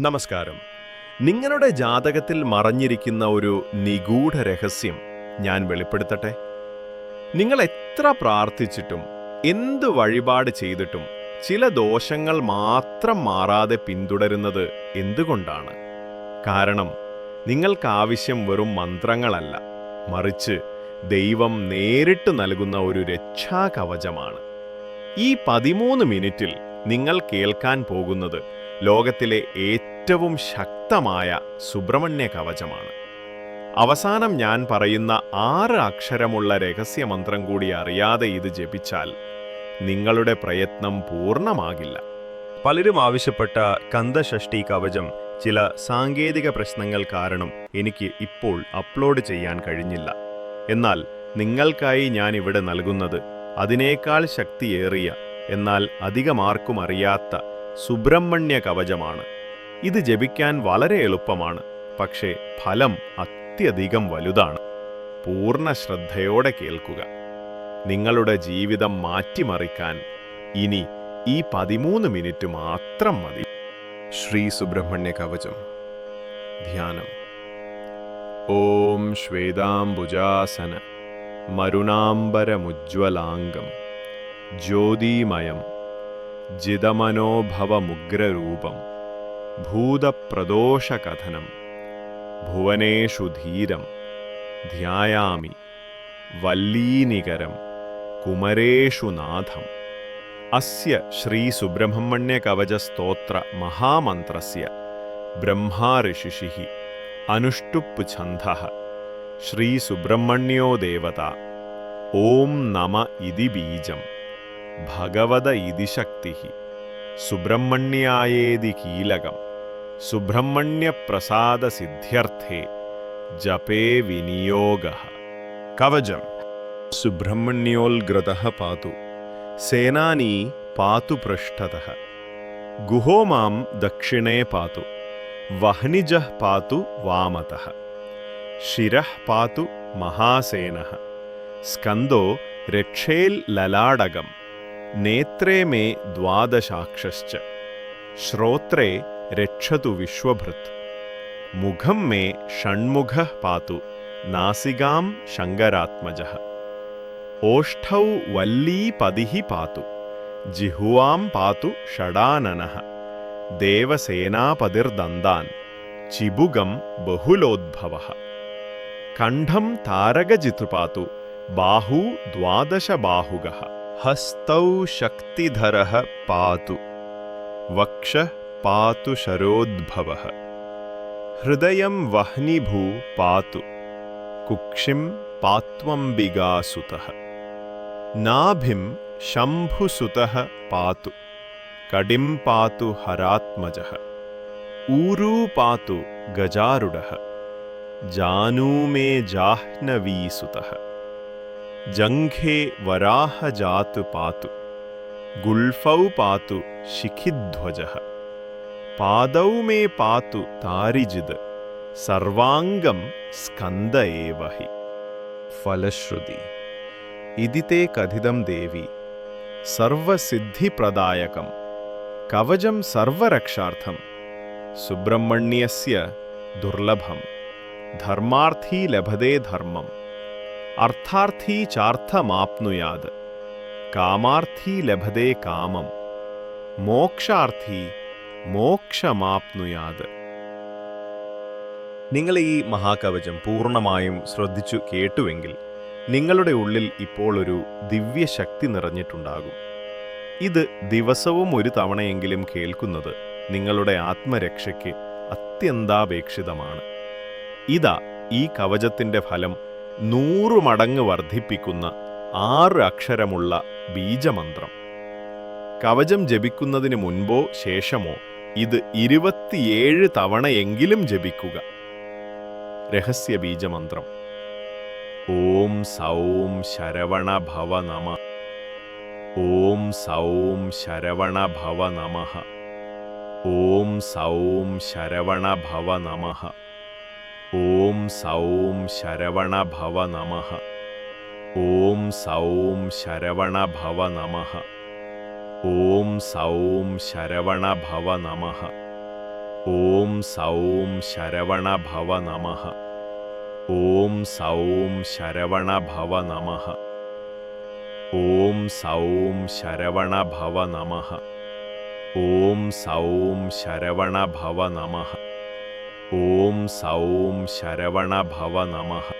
നമസ്കാരം. നിങ്ങളുടെ ജാതകത്തിൽ മറഞ്ഞിരിക്കുന്ന ഒരു നിഗൂഢ രഹസ്യം ഞാൻ വെളിപ്പെടുത്തട്ടെ? നിങ്ങൾ എത്ര പ്രാർത്ഥിച്ചിട്ടും എന്ത് വഴിപാട് ചെയ്തിട്ടും ചില ദോഷങ്ങൾ മാത്രം മാറാതെ പിന്തുടരുന്നത് എന്തുകൊണ്ടാണ്? കാരണം നിങ്ങൾക്കാവശ്യം വെറും മന്ത്രങ്ങളല്ല മറിച്ച് ദൈവം നേരിട്ട് നൽകുന്ന ഒരു രക്ഷാകവചമാണ്. ഈ പതിമൂന്ന് മിനിറ്റിൽ നിങ്ങൾ കേൾക്കാൻ പോകുന്നത് ലോകത്തിലെ ഏറ്റവും ശക്തമായ സുബ്രഹ്മണ്യ കവചമാണ്. അവസാനം ഞാൻ പറയുന്ന ആറ് അക്ഷരമുള്ള രഹസ്യമന്ത്രം കൂടി അറിയാതെ ഇത് ജപിച്ചാൽ നിങ്ങളുടെ പ്രയത്നം പൂർണമാകില്ല. പലരും ആവശ്യപ്പെട്ട കന്ദഷഷ്ടി കവചം ചില സാങ്കേതിക പ്രശ്നങ്ങൾ കാരണം എനിക്ക് ഇപ്പോൾ അപ്ലോഡ് ചെയ്യാൻ കഴിഞ്ഞില്ല. എന്നാൽ നിങ്ങൾക്കായി ഞാൻ ഇവിടെ നൽകുന്നത് അതിനേക്കാൾ ശക്തിയേറിയ എന്നാൽ അധികമാർക്കും അറിയാത്ത സുബ്രഹ്മണ്യ കവചമാണ്. ഇത് ജപിക്കാൻ വളരെ എളുപ്പമാണ്. പക്ഷേ ഫലം അത്യധികം വലുതാണ്. പൂർണ ശ്രദ്ധയോടെ കേൾക്കുക. നിങ്ങളുടെ ജീവിതം മാറ്റിമറിക്കാൻ ഇനി ഈ പതിമൂന്ന് മിനിറ്റ് മാത്രം മതി. ശ്രീ സുബ്രഹ്മണ്യ കവചം. ധ്യാനം. ഓം ശ്വേതാംബുജാസന. മരുണാംബരമുജ്വലാംഗം ജ്യോതിമയം. ജിതമനോഭവമുഗ്രരൂപം ഭൂതപ്രദോഷകഥനം ഭുവനേഷു ധീരം ധ്യായാമി വല്ലീനികരം കുമരേഷു നാഥം അസ്യ ശ്രീസുബ്രഹ്മണ്യകവചസ്തോത്ര മഹാമന്ത്രസ്യ ബ്രഹ്മാഋഷിഷിः അനുഷ്ടുപ്പ് ഛന്ദः ശ്രീസുബ്രഹ്മണ്യോ ദേവത ഓം നമ ഇതി ബീജം ಭಗವದ ಇದಿ ಶಕ್ತಿ ಸುಬ್ರಹ್ಮಣ್ಯಾಯೇದಿ ಕೀಲಕಂ ಸುಬ್ರಹ್ಮಣ್ಯ ಪ್ರಸಾದ ಸಿದ್ಧ್ಯರ್ಥೆ. ಜಪೇ ವಿನಿಯೋಗ. ಕವಚಂ ಸುಬ್ರಹ್ಮಣ್ಯೋಲ್ಗ್ರತಃ ಪಾತು. ಸೇನಾನಿ ಪಾತು ಪೃಷ್ಠತಃ ಗುಹೋ ಮಾಂ ದಕ್ಷಿಣೇ ಪಾತು. ವಹ್ನಿಜಃ ಪಾತು ವಾಮತಃ. ಶಿರಃ ಪಾತು ಮಹಾಸೇನಃ. ಸ್ಕಂದೋ ರಕ್ಷೇಲ್ ಲಲಾಡಗಂ. नेत्रे मे द्वादशाक्षश्च। श्रोत्रे रक्षतु विश्वभृत्। मुखं मे षण्मुखः पातु नासिगां शङ्गरात्मजः ओष्ठौ वल्लीपदिः पातु जिह्वां पातु षडाननः। देवसेनापतिर्दन्दान् चिबुगं बहुलोद्भवः। कण्ठं तारकजितुपातु बाहू द्वादशबाहुगः। हस्तौ शक्तिधरः पातु। वक्षः पातु शरोद्भवः। हृदयं वह्निभू पातु। कुक्षिं पात्वम्बिगासुतः। नाभिं शम्भुसुतः पातु। कडिं पातु हरात्मजः। ऊरू पातु गजारुडः। जानू मे जाह्नवीसुतः। जङ्घे वराहजातु पातु गुल्फौ पातु शिखिध्वजः। पादौ मे पातु तारिजिद् सर्वाङ्गं स्कन्द एव हि। फलश्रुति इति ते कथितं देवी सर्वसिद्धिप्रदायकं कवचं सर्वरक्षार्थं सुब्रह्मण्यस्य दुर्लभं धर्मार्थी लभते धर्मम्। അർത്ഥാർത്ഥീ ചാർത്ഥമാപ്നുയാത്. കാമാർത്ഥീ ലഭതേ കാമം. മോക്ഷാർത്ഥി മോക്ഷമാപ്നുയാത്. നിങ്ങൾ ഈ മഹാകവചം പൂർണമായും ശ്രദ്ധിച്ചു കേട്ടുവെങ്കിൽ നിങ്ങളുടെ ഉള്ളിൽ ഇപ്പോൾ ഒരു ദിവ്യശക്തി നിറഞ്ഞിട്ടുണ്ടാകും. ഇത് ദിവസവും ഒരു തവണയെങ്കിലും കേൾക്കുന്നത് നിങ്ങളുടെ ആത്മരക്ഷയ്ക്ക് അത്യന്താപേക്ഷിതമാണ്. ഇതാ ഈ കവചത്തിന്റെ ഫലം നൂറു മടങ്ങ് വർദ്ധിപ്പിക്കുന്ന ആറ് അക്ഷരമുള്ള ബീജമന്ത്രം. കവചം ജപിക്കുന്നതിന് മുൻപോ ശേഷമോ ഇത് ഇരുപത്തിയേഴ് തവണയെങ്കിലും ജപിക്കുക. രഹസ്യ ബീജമന്ത്രം. ഓം സൗം ശരവണ ഭവ നമ. ഓം സൗം ശരവണ ഭവ നമ. ഓം സൗം ശരവണ ഭവ നമ. ഓം സൗം ശരവണ ഭവ നമ. ഓം സൗം ശരവണ ഭവ നമ. ഓം സൗം ശരവണ ഭവ നമഃ. ഓം സൗം ശരവണ ഭവ നമഃ. ഓം സൗം ശരവണ ഭവ നമഃ. ഓം സൗം ശരവണ ഭവ നമഃ. ഓം സൗം ശരവണ ഭവ നമഃ. ഓം സൗം ശരവണ ഭവ നമഃ.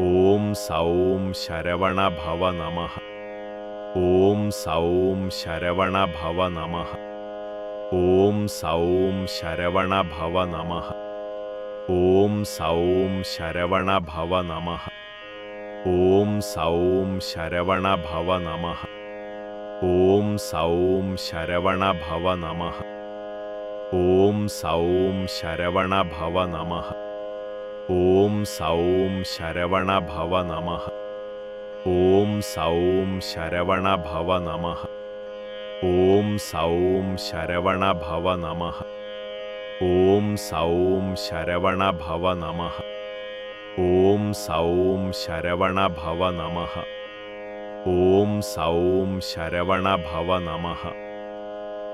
ഓം സൗം ശരവണ ഭവ നമഃ. ഓം സൗം ശരവണ ഭവ നമഃ. ഓം സൗം ശരവണ ഭവ നമഃ. ഓം സൗം ശരവണ ഭവ നമഃ. ഓം സൗം ശരവണ ഭവ നമഃ. ഓം സൗം ശരവണ ഭവ നമഃ. ഓം സൗം ശരവണ ഭവ നമ. ഓം സൗം ശരവണ ഭവ നമ. ഓം സൗം ശരവണ ഭവ നമ. ഓം സൗം ശരവണ ഭവ നമ. ഓം സൗം ശരവണ ഭവ നമ. ഓം സൗം ശരവണ ഭവ നമ. ഓം സൗം ശരവണ ഭവ നമഃ.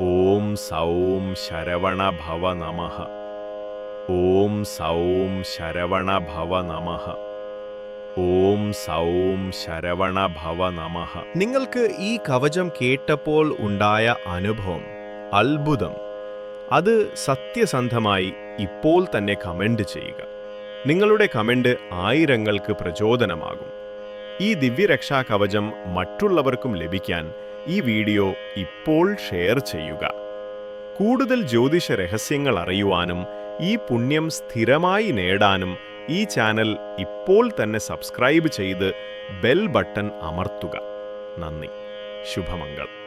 ഓം സൗം ശരവണ ഭവ നമ. ഓം സൗം ശരവണ ഭവ നമ. ഓം സൗം ശരവണ ഭവ നമ. നിങ്ങൾക്ക് ഈ കവചം കേട്ടപ്പോൾ ഉണ്ടായ അനുഭവം അത്ഭുതം അത് സത്യസന്ധമായി ഇപ്പോൾ തന്നെ കമന്റ് ചെയ്യുക. നിങ്ങളുടെ കമന്റ് ആയിരങ്ങൾക്ക് പ്രചോദനമാകും. ഈ ദിവ്യരക്ഷാ കവചം മറ്റുള്ളവർക്കും ലഭിക്കാൻ ഈ വീഡിയോ ഇപ്പോൾ ഷെയർ ചെയ്യുക. കൂടുതൽ ജ്യോതിഷ രഹസ്യങ്ങൾ അറിയുവാനും ഈ പുണ്യം സ്ഥിരമായി നേടാനും ഈ ചാനൽ ഇപ്പോൾ തന്നെ സബ്സ്ക്രൈബ് ചെയ്ത് ബെൽ ബട്ടൺ അമർത്തുക. നന്ദി. ശുഭമംഗൾ.